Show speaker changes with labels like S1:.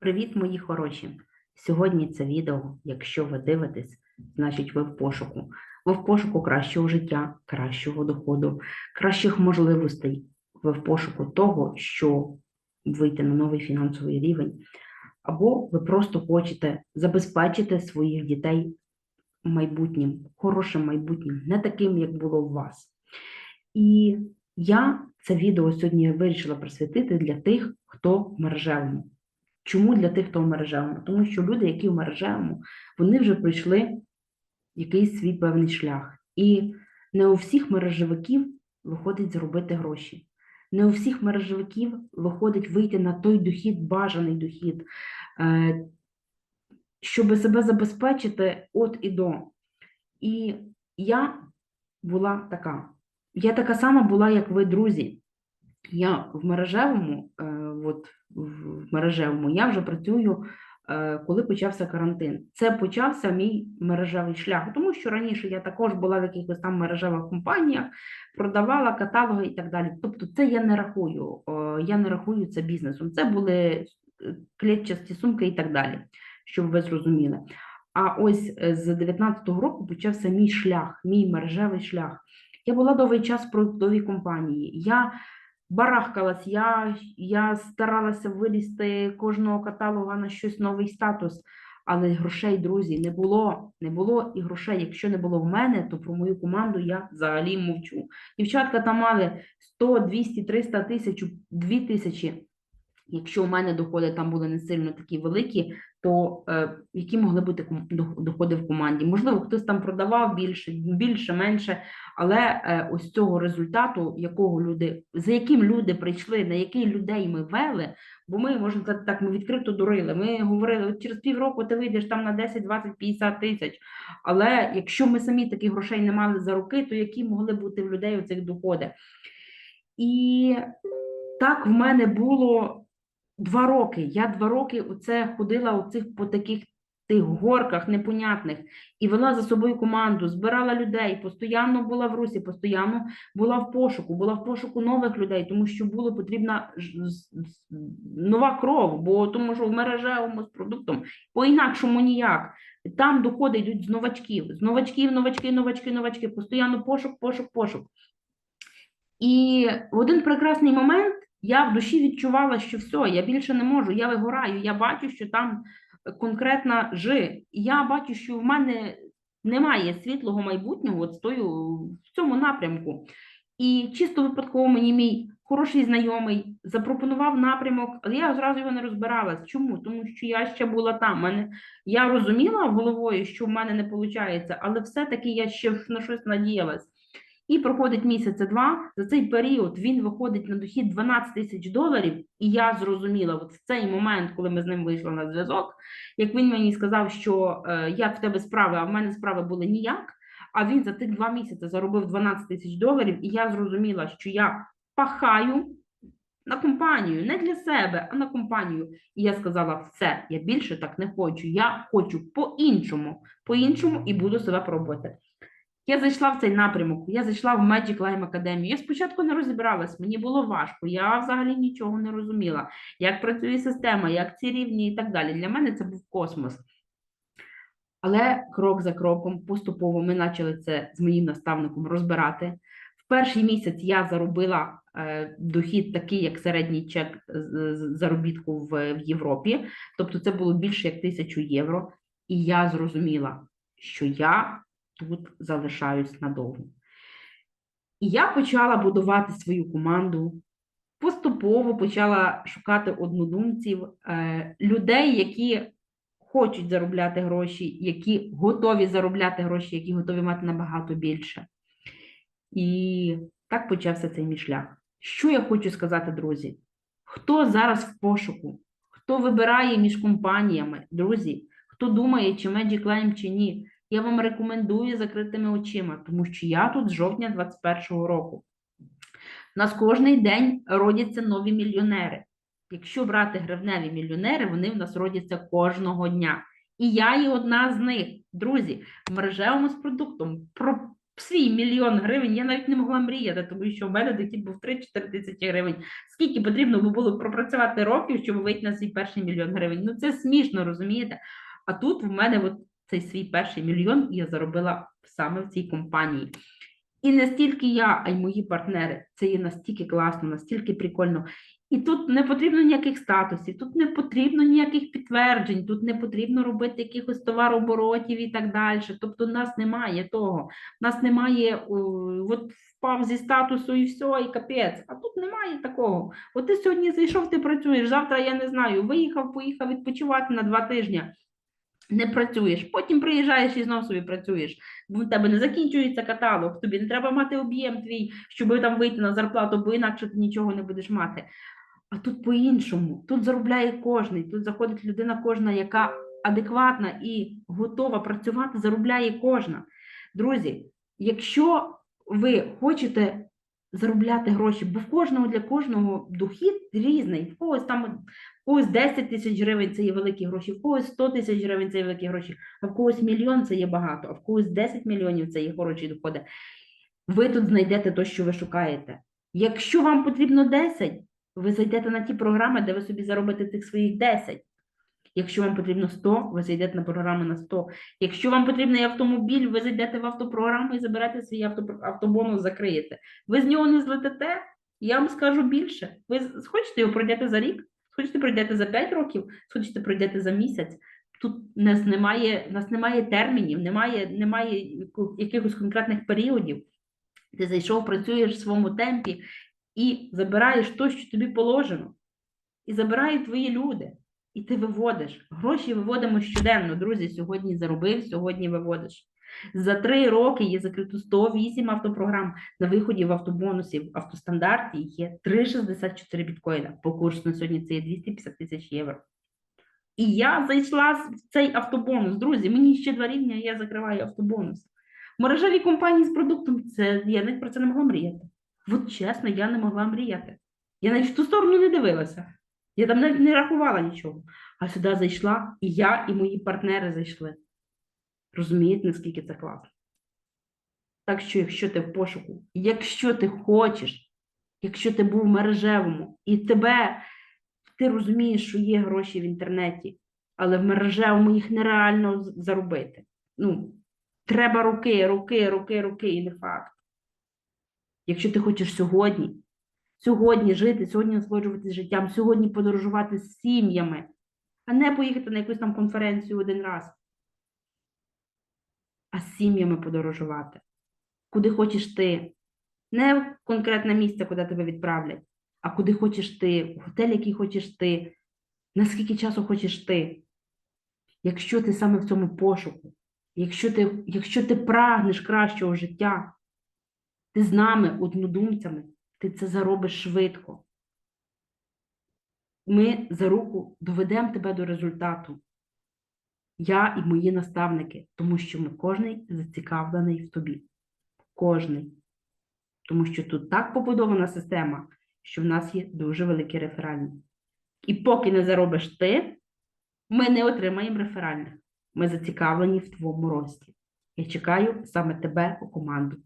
S1: Привіт, мої хороші! Сьогодні це відео, якщо ви дивитесь, значить ви в пошуку. Ви в пошуку кращого життя, кращого доходу, кращих можливостей. Ви в пошуку того, що вийти на новий фінансовий рівень, або ви просто хочете забезпечити своїх дітей майбутнім, хорошим майбутнім, не таким, як було у вас. І я це відео сьогодні вирішила присвятити для тих, хто в мережевому. Чому для тих, хто в мережевому? Тому що люди, які в мережевому, вони вже пройшли якийсь свій певний шлях. І не у всіх мережевиків виходить заробити гроші. Не у всіх мережевиків виходить вийти на той дохід, бажаний дохід, е, щоб себе забезпечити от і до. І я була така. Я така сама була, як ви, друзі. Я в мережевому, е, от в мережевому, я вже працюю, е, коли почався карантин. Це почався мій мережевий шлях, тому що раніше я також була в якихось там мережевих компаніях, продавала каталоги і так далі. Тобто, це я не рахую, я не рахую це бізнесом. Це були е, клітчасті сумки і так далі, щоб ви зрозуміли. А ось з 19-го року почався мій шлях, мій мережевий шлях. Я була довгий час в продуктовій компанії. Я барахкалась, я, я старалася вилізти кожного каталога на щось новий статус, але грошей, друзі, не було. Не було і грошей. Якщо не було в мене, то про мою команду я взагалі мовчу. Дівчатка там мали 100, 200, 300 тисяч, 2 тисячі. Якщо у мене доходи там були не сильно такі великі, то е, які могли бути доходи в команді? Можливо, хтось там продавав більше, більше, менше, але е, ось цього результату, якого люди, за яким люди прийшли, на який людей ми вели, бо ми, можна сказати так, ми відкрито дурили. Ми говорили, от через півроку ти вийдеш там на 10, 20, 50 тисяч. Але якщо ми самі таких грошей не мали за руки, то які могли бути в людей оцих доходи? І так в мене було два роки. Я два роки оце ходила оцих по таких тих горках непонятних і вела за собою команду, збирала людей, постійно була в русі, постійно була в пошуку, була в пошуку нових людей, тому що було потрібна нова кров, бо тому що в мережевому з продуктом по-інакшому ніяк. Там доходи йдуть з новачків, з новачків, новачки, новачки, новачки, постійно пошук, пошук, пошук. І в один прекрасний момент я в душі відчувала, що все, я більше не можу, я вигораю, я бачу, що там конкретна жи. Я бачу, що в мене немає світлого майбутнього от стою в цьому напрямку. І чисто випадково мені мій хороший знайомий запропонував напрямок, але я зразу його не розбиралась. Чому? Тому що я ще була там. Я розуміла головою, що в мене не виходить, але все-таки я ще на щось надіялась. І проходить місяця два. За цей період він виходить на дохід 12 тисяч доларів. І я зрозуміла, от в цей момент, коли ми з ним вийшли на зв'язок, як він мені сказав, що е, як в тебе справи, а в мене справи були ніяк. А він за тих два місяці заробив 12 тисяч доларів, і я зрозуміла, що я пахаю на компанію, не для себе, а на компанію. І я сказала: все, я більше так не хочу. Я хочу по-іншому, по-іншому і буду себе пробувати. Я зайшла в цей напрямок, я зайшла в Magic Lime Academy. Я спочатку не розібралась, мені було важко, я взагалі нічого не розуміла, як працює система, як ці рівні і так далі. Для мене це був космос. Але крок за кроком, поступово ми почали це з моїм наставником розбирати. В перший місяць я заробила е, дохід такий, як середній чек заробітку в Європі. Тобто це було більше як тисячу євро. І я зрозуміла, що я тут залишаюсь надовго. І я почала будувати свою команду. Поступово почала шукати однодумців, е, людей, які хочуть заробляти гроші, які готові заробляти гроші, які готові мати набагато більше. І так почався цей мій шлях. Що я хочу сказати, друзі? Хто зараз в пошуку? Хто вибирає між компаніями, друзі? Хто думає, чи Magic Lime, чи ні? Я вам рекомендую закритими очима, тому що я тут з жовтня 21-го року. У нас кожний день родяться нові мільйонери. Якщо брати гривневі мільйонери, вони в нас родяться кожного дня. І я є одна з них. Друзі, мережевому з продуктом про свій мільйон гривень я навіть не могла мріяти, тому що в мене дохід був 3-4 тисячі гривень. Скільки потрібно було пропрацювати років, щоб вийти на свій перший мільйон гривень? Ну це смішно, розумієте? А тут в мене от цей свій перший мільйон я заробила саме в цій компанії. І не стільки я, а й мої партнери. Це є настільки класно, настільки прикольно. І тут не потрібно ніяких статусів, тут не потрібно ніяких підтверджень, тут не потрібно робити якихось товарооборотів і так далі. Тобто, у нас немає того. У нас немає о, от впав зі статусу і все, і капець. А тут немає такого. От ти сьогодні зайшов, ти працюєш. Завтра я не знаю, виїхав, поїхав відпочивати на два тижні. Не працюєш, потім приїжджаєш і знов собі працюєш. Бо в тебе не закінчується каталог, тобі не треба мати об'єм твій, щоб там вийти на зарплату, бо інакше ти нічого не будеш мати. А тут по-іншому. Тут заробляє кожний. Тут заходить людина кожна, яка адекватна і готова працювати, заробляє кожна. Друзі, якщо ви хочете заробляти гроші, бо в кожного для кожного дохід різний, в когось там когось 10 тисяч гривень це є великі гроші, в когось 100 тисяч гривень це є великі гроші, а в когось мільйон це є багато, а в когось 10 мільйонів це є хороші доходи. Ви тут знайдете те, що ви шукаєте. Якщо вам потрібно 10, ви зайдете на ті програми, де ви собі заробите тих своїх 10. Якщо вам потрібно 100, ви зайдете на програми на 100. Якщо вам потрібний автомобіль, ви зайдете в автопрограму і заберете свій авто, автобонус, закриєте. Ви з нього не злетите, я вам скажу більше. Ви хочете його пройдете за рік, хочете пройдете за 5 років, хочете пройдете за місяць. Тут нас немає, нас немає термінів, немає, немає якихось конкретних періодів. Ти зайшов, працюєш в своєму темпі і забираєш те, що тобі положено. І забирають твої люди. І ти виводиш. Гроші виводимо щоденно. Друзі, сьогодні заробив, сьогодні виводиш. За три роки є закрито 108 автопрограм. На виході в автобонусі в автостандарті є 3,64 біткоїна. По курсу на сьогодні це є 250 тисяч євро. І я зайшла в цей автобонус. Друзі, мені ще два рівня, я закриваю автобонус. Мережеві компанії з продуктом, це я навіть про це не могла мріяти. От чесно, я не могла мріяти. Я навіть в ту сторону не дивилася. Я там навіть не рахувала нічого. А сюди зайшла, і я, і мої партнери зайшли. Розумієте, наскільки це класно? Так що, якщо ти в пошуку, якщо ти хочеш, якщо ти був в мережевому, і тебе ти розумієш, що є гроші в інтернеті, але в мережевому їх нереально заробити. Ну, треба руки, руки, руки, руки, і не факт. Якщо ти хочеш сьогодні, сьогодні жити, сьогодні насолоджуватися життям, сьогодні подорожувати з сім'ями, а не поїхати на якусь там конференцію один раз, а з сім'ями подорожувати. Куди хочеш ти? Не в конкретне місце, куди тебе відправлять, а куди хочеш ти, в готель, який хочеш ти, наскільки часу хочеш ти. Якщо ти саме в цьому пошуку, якщо ти, якщо ти прагнеш кращого життя, ти з нами, однодумцями, ти це заробиш швидко. Ми за руку доведемо тебе до результату. Я і мої наставники, тому що ми кожний зацікавлений в тобі. Кожний. Тому що тут так побудована система, що в нас є дуже великі реферальні. І поки не заробиш ти, ми не отримаємо реферальних. Ми зацікавлені в твоєму рості. Я чекаю саме тебе у команду.